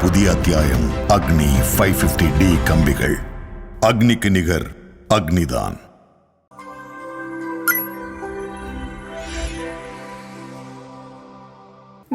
புதிய அத்தியாயம் அக்னி five fifty D கம்பிகள். அக்னிக்கு நிகர் அக்னிதான்.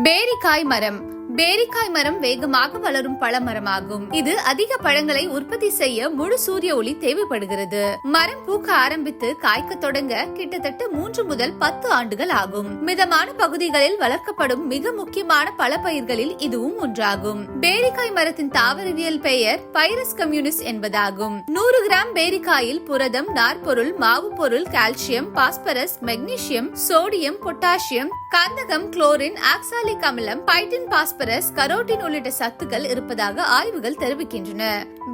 பேரிக்காய் மரம். பேரிக்காய் மரம் வேகமாக வளரும் பழமரமாகும் இது அதிக பழங்களை உற்பத்தி செய்ய முழு சூரிய ஒளி தேவைப்படுகிறது. மரம் பூக்க ஆரம்பித்து காய்க்க தொடங்க கிட்டத்தட்ட மூன்று முதல் பத்து ஆண்டுகள் ஆகும். மிதமான பகுதிகளில் வளர்க்கப்படும் மிக முக்கியமான பல பயிர்களில் இதுவும் ஒன்றாகும். பேரிக்காய் மரத்தின் தாவரவியல் பெயர் பைரஸ் கம்யூனிஸ் என்பதாகும். நூறு கிராம் பேரிக்காயில் புரதம் நார்பொருள் மாவு பொருள் calcium phosphorus magnesium sodium potassium கந்தகம் குளோரின் ஆக்சாலிக் அமிலம் பைட்டின் பாஸ்பரஸ் பாஸ்பரஸ் கரோட்டின் உள்ளிட்ட சத்துக்கள் இருப்பதாக ஆய்வுகள் தெரிவிக்கின்றன.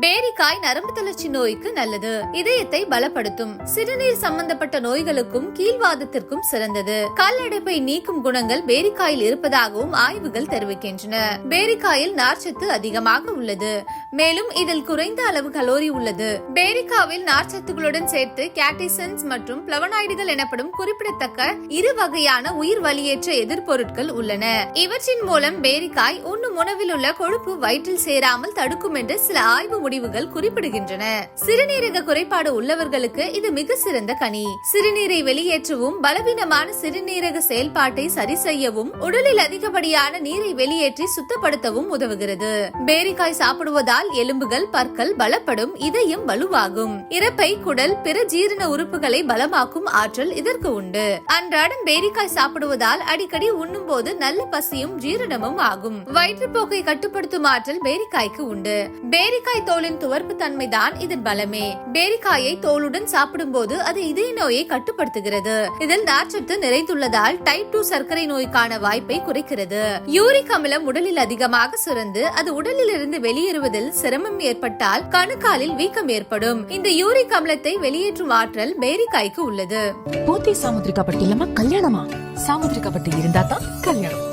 பேரிக்காய் நரம்பு தளர்ச்சி நோய்க்கு நல்லது. இதயத்தை பலப்படுத்தும். சிறுநீர் சம்பந்தப்பட்ட நோய்களுக்கும் கீழ்வாதத்திற்கும் சிறந்தது. கல்லடைப்பை நீக்கும் குணங்கள் பேரிக்காயில் இருப்பதாகவும் ஆய்வுகள் தெரிவிக்கின்றன. பேரிக்காயில் நார்ச்சத்து அதிகமாக உள்ளது. மேலும் இதில் குறைந்த அளவு கலோரி உள்ளது. பேரிக்காவில் நார்ச்சத்துகளுடன் சேர்த்து கேட்டிசன்ஸ் மற்றும் பிளவனாய்டுகள் எனப்படும் குறிப்பிடத்தக்க இரு வகையான உயிர் வலியேற்ற எதிர்பொருட்கள் உள்ளன. இவற்றின் மூலம் பேரிக்காய் உண்ணும் உணவில் உள்ள கொழுப்பு வயிற்றில் சேராமல் தடுக்கும் என்று சில ஆய்வு முடிவுகள் குறிப்பிடுகின்றன. சிறுநீரக குறைபாடு உள்ளவர்களுக்கு இது மிக சிறந்த கனி. சிறுநீரை வெளியேற்றவும் பலவீனமான சிறுநீரக செயல்பாட்டை சரி செய்யவும் உடலில் அதிகப்படியான நீரை வெளியேற்றி சுத்தப்படுத்தவும் உதவுகிறது. பேரிக்காய் சாப்பிடுவதால் எலும்புகள் பற்கள் பலப்படும் இதயம் வலுவாகும். இறப்பை குடல் பிற ஜீரண உறுப்புகளை பலமாக்கும் ஆற்றல் இதற்கு உண்டு. அன்றாடம் பேரிக்காய் சாப்பிடுவதால் அடிக்கடி உண்ணும் போது நல்ல பசியும் ஜீரணமும் ஆகும். வயிற்றுப்போக்கை கட்டுப்படுத்தும் ஆற்றல் பேரிக்காய்க்கு உண்டு. பேரிக்காய் தோலின் துவர்ப்பு தன்மைதான் இதன் பலமே. பேரிக்காயை தோலுடன் சாப்பிடும்போது அது இதய நோயை கட்டுப்படுத்துகிறது. இதில் நார்ச்சத்து நிறைந்துள்ளதால் டைப் டூ சர்க்கரை நோய்க்கான வாய்ப்பை குறைக்கிறது. யூரிக் அமிலம் உடலில் அதிகமாக சுரந்து அது உடலில் இருந்து வெளியேறுவதில் சிரமம் ஏற்பட்டால் கணுக்காலில் வீக்கம் ஏற்படும். இந்த யூரிக் அமிலத்தை வெளியேற்றும் ஆற்றல் பேரிக்காய்க்கு உள்ளது. போத்தி சாமுத்திரிகா இல்லாம கல்யாணமா? சாமுத்திரிகா இருந்தா தான் கல்யாணம்.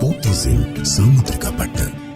போத்தீஸில் சாமுத்திரிக்கப்பட்டு.